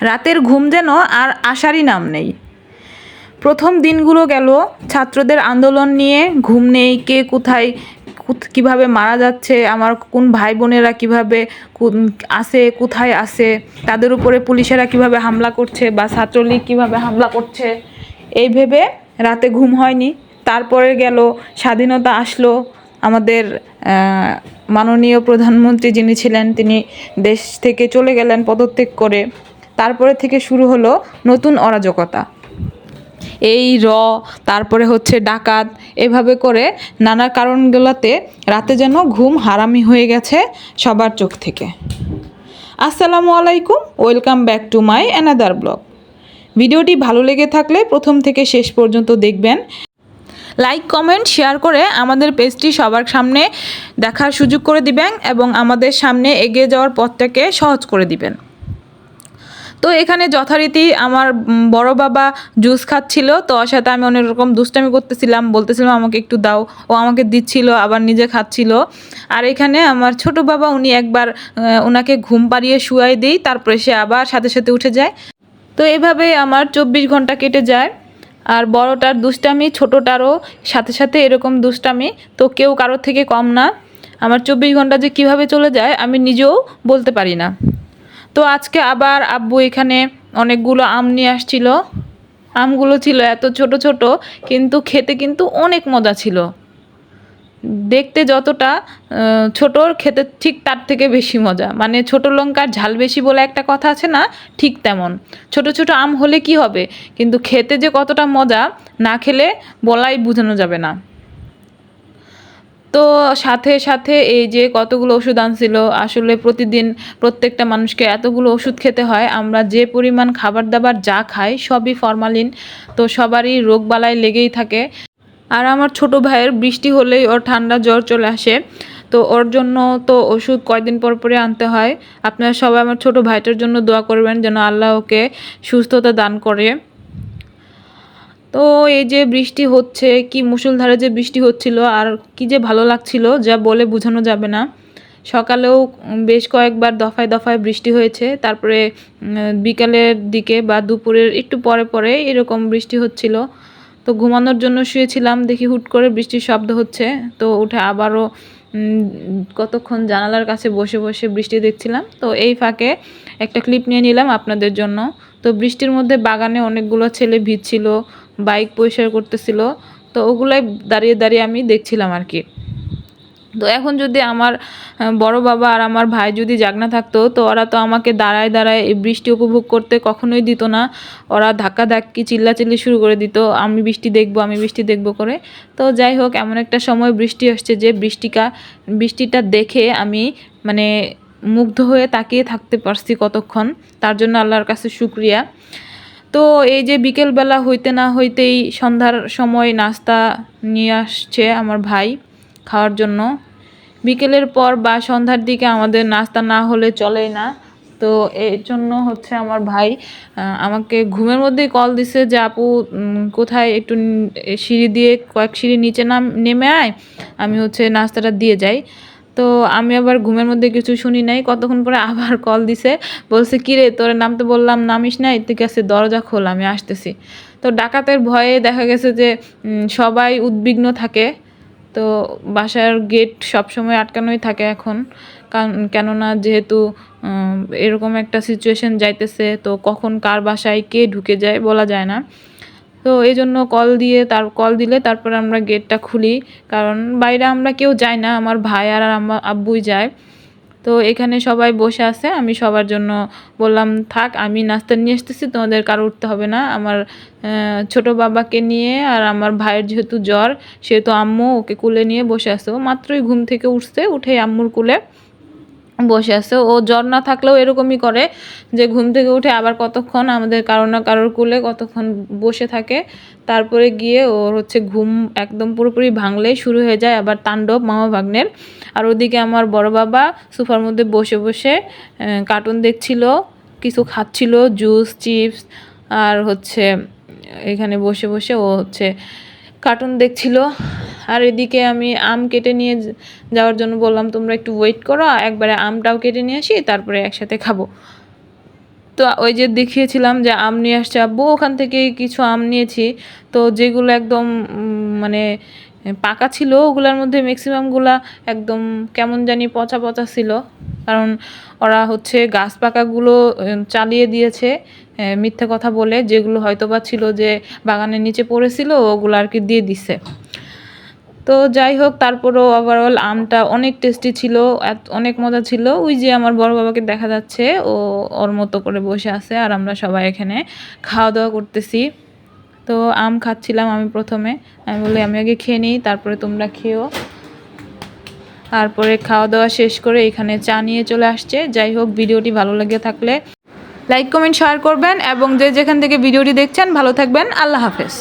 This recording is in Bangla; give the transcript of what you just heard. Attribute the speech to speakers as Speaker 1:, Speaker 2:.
Speaker 1: রাতের ঘুম যেন আর আসারই নাম নেই। প্রথম দিনগুলো গেল, ছাত্রদের আন্দোলন নিয়ে ঘুম নেই, কে কোথায় কুথ- কীভাবে মারা যাচ্ছে, আমার কোন ভাই বোনেরা কীভাবে আসে, কোথায় আসে, তাদের উপরে পুলিশেরা কীভাবে হামলা করছে বা ছাত্রলীগ কীভাবে হামলা করছে, এই ভেবে রাতে ঘুম হয়নি। তারপরে গেল, স্বাধীনতা আসলো, আমাদের মাননীয় প্রধানমন্ত্রী যিনি ছিলেন তিনি দেশ থেকে চলে গেলেন পদত্যাগ করে। তারপরে থেকে শুরু হলো নতুন অরাজকতা। এই র, তারপরে হচ্ছে ডাকাত, এভাবে করে নানা কারণগুলোতে রাতে যেন ঘুম হারামি হয়ে গেছে সবার চোখ থেকে। আসসালামু আলাইকুম, welcome back to my another blog. ভিডিওটি ভালো লেগে থাকলে প্রথম থেকে শেষ পর্যন্ত দেখবেন। লাইক, কমেন্ট, শেয়ার করে আমাদের পেজটি সবার সামনে দেখার সুযোগ করে দিবেন এবং আমাদের সামনে এগিয়ে যাওয়ার পথটাকে সহজ করে দিবেন। তো এখানে যথারীতি আমার বড় বাবা জুস খাচ্ছিল, তো ওর সাথে আমি অনেক রকম দুষ্টামি করতেছিলাম বলতেছিলাম আমাকে একটু দাও, ও আমাকে দিচ্ছিল, আবার নিজে খাচ্ছিল। আর এখানে আমার ছোট বাবা, উনি একবার ওনাকে ঘুম পাড়িয়ে শুয়াই দিই, তারপরে সে আবার সাথে সাথে উঠে যায়। তো এভাবে আমার চব্বিশ ঘণ্টা কেটে যায়। আর বড়টার দুষ্টামি, ছোটোটারও সাথে সাথে এরকম দুষ্টামি, তো কেউ কারোর থেকে কম না। আমার চব্বিশ ঘণ্টা যে কীভাবে চলে যায়, আমি নিজেও বলতে পারি না। তো আজকে আবার আব্বু এখানে অনেকগুলো আম নিয়ে আসছিল। আমগুলো ছিল এত ছোট ছোট কিন্তু খেতে কিন্তু অনেক মজা ছিল। দেখতে যতটা আহ, ছোট খেতে ঠিক তার থেকে বেশি মজা। মানে ছোট লঙ্কার ঝাল বেশি বলে একটা কথা আছে না ঠিক তেমন। ছোট ছোট আম হলে কি হবে? কিন্তু খেতে যে কতটা মজা না খেলে বলাই বোঝানো যাবে না। তো সাথে সাথে এই যে কতগুলো ওষুধ আনছিল, আসলে প্রতিদিন প্রত্যেকটা মানুষকে এতগুলো ওষুধ খেতে হয়, আমরা যে পরিমাণ খাবার দাবার যা খাই সবই ফরমালিন, তো সবারই রোগ বালাই লেগেই থাকে। আর আমার ছোট ভাইয়ের বৃষ্টি হলেই ওর ঠান্ডা জ্বর চলে আসে, তো ওর জন্য তো ওষুধ কয়দিন পর পরে আনতে হয়। আপনারা সবাই আমার ছোট ভাইটার জন্য দোয়া করবেন যেন আল্লাহ ওকে সুস্থতা দান করে। তো এই যে বৃষ্টি হচ্ছে, কি মুষলধারে যে বৃষ্টি হচ্ছিল আর কি যে ভালো লাগছিল, যা বলে বোঝানো যাবে না। সকালেও বেশ কয়েকবার দফায় দফায় বৃষ্টি হয়েছে। তারপরে বিকালের দিকে বা দুপুরের একটু পরে পরে এরকম বৃষ্টি হচ্ছিল। তো ঘুমানোর জন্য শুয়েছিলাম, দেখি হুট করে বৃষ্টির শব্দ হচ্ছে। তো উঠে আবারও কতক্ষণ জানালার কাছে বসে বসে বৃষ্টি দেখছিলাম। তো এই ফাঁকে একটা ক্লিপ নিয়ে নিলাম আপনাদের জন্য। তো বৃষ্টির মধ্যে বাগানে অনেকগুলো ছেলে ভিজছিল। বাইক পরিষ্কার করতেছিল, তো ওগুলাই দাঁড়িয়ে দাঁড়িয়ে আমি দেখছিলাম আর কি। তো এখন যদি আমার বড় বাবা আর আমার ভাই যদি জাগনা থাকতো, তো ওরা তো আমাকে দাঁড়ায় দাঁড়ায় এই বৃষ্টি উপভোগ করতে কখনোই দিত না। ওরা ধাক্কা ধাক্কি চিল্লাচিল্লি শুরু করে দিত, আমি বৃষ্টি দেখব, আমি বৃষ্টি দেখব করে। তো যাই হোক, এমন একটা সময় বৃষ্টি আসছে যে বৃষ্টিকা, বৃষ্টিটা দেখে আমি মানে মুগ্ধ হয়ে তাকিয়ে থাকতে পারছি কতক্ষণ। তার জন্য আল্লাহর কাছে শুক্রিয়া। তো এই যে বিকেলবেলা হইতে না হইতেই সন্ধ্যার সময় নাস্তা নিয়ে আসছে আমার ভাই খাওয়ার জন্য। বিকেলের পর বা সন্ধ্যার দিকে আমাদের নাস্তা না হলে চলেই না। তো এর জন্য হচ্ছে আমার ভাই আমাকে ঘুমের মধ্যেই কল দিছে যে, আপু কোথায় একটু সিঁড়ি দিয়ে কয়েক সিঁড়ি নিচে নাম, নেমে আয়, আমি হচ্ছে নাস্তাটা দিয়ে যাই। তো আমি আবার ঘুমের মধ্যে কিছু শুনি নাই। কতক্ষণ পরে আবার কল দিছে। বলছে, কিরে, তোর নামতে বললাম, নামিস নাই? ঠিক আছে? দরজা খোল, আমি আসতেছি। তো ডাকাতের ভয়ে দেখা গেছে যে সবাই উদ্বিগ্ন থাকে। তো বাসার গেট সবসময় আটকানোই থাকে এখন। কারণ, কেননা যেহেতু এরকম একটা সিচুয়েশন যাইতেছে, তো কখন কার বাসায় কে ঢুকে যায় বলা যায় না। তো এই জন্য কল দিয়ে তার কল দিলে তারপর আমরা গেটটা খুলি। কারণ বাইরে আমরা কেউ যাই না, আমার ভাই আর আমার আব্বুই যায়। তো এখানে সবাই বসে আছে, আমি সবার জন্য বললাম, থাক, আমি নাস্তা নিয়ে আসতেছি, তোমাদের কারও উঠতে হবে না। আমার ছোট বাবাকে নিয়ে আর আমার ভাইয়ের যেহেতু জ্বর, সেহেতু আম্মু ওকে কুলে নিয়ে বসে আছে। ও মাত্রই ঘুম থেকে উঠছে উঠে আম্মুর কুলে। বসে আছে। ও জ্বর না থাকলেও এরকমই করে যে ঘুম থেকে উঠে আবার কতক্ষণ আমাদের কারও না কারোর কুলে কতক্ষণ বসে থাকে। তারপরে গিয়ে ওর হচ্ছে ঘুম একদম পুরোপুরি ভাঙলেই শুরু হয়ে যায় আবার তাণ্ডব, মামা ভাগ্নের। আর ওদিকে আমার বড় বাবা সোফার মধ্যে বসে বসে কার্টুন দেখছিল, কিছু খাচ্ছিল জুস চিপস আর হচ্ছে এখানে বসে বসে ও হচ্ছে কার্টুন দেখছিল। আর এদিকে আমি আম কেটে নিয়ে যাওয়ার জন্য বললাম, তোমরা একটু ওয়েট করো একবারে আমটাও কেটে নিয়ে আসি, তারপরে একসাথে খাব। তো ওই যে দেখিয়েছিলাম যে আম নিয়ে আসছে, আব্বু, ওখান থেকে কিছু আম নিয়েছি। তো যেগুলো একদম মানে পাকা ছিল, ওগুলোর মধ্যে ম্যাক্সিমামগুলা একদম কেমন জানি পচা পচা ছিল। কারণ ওরা হচ্ছে গাছ পাকাগুলো চালিয়ে দিয়েছে মিথ্যে কথা বলে, যেগুলো হয়তোবা ছিল যে বাগানের নিচে পড়েছিল, ওগুলো আর কি দিয়ে দিছে। তো যাই হোক, তারপরও ওভারঅল আমটা অনেক টেস্টি ছিল অনেক মজা ছিল। ওই যে আমার বড় বাবাকে দেখা যাচ্ছে, ও ওর মতো করে বসে আছে আর আমরা সবাই এখানে খাওয়া দাওয়া করতেছি। তো আম খাচ্ছিলাম আমি প্রথমে। আমি বলি আমি আগে খেয়ে নিই, তারপরে তোমরা খেও তারপরে খাওয়া দাওয়া শেষ করে এখানে চা নিয়ে চলে আসছে। যাই হোক, ভিডিওটি ভালো লেগে থাকলে লাইক কমেন্ট শেয়ার করবেন এবং যে যেখান থেকে ভিডিওটি দেখছেন, ভালো থাকবেন। আল্লাহ হাফেজ।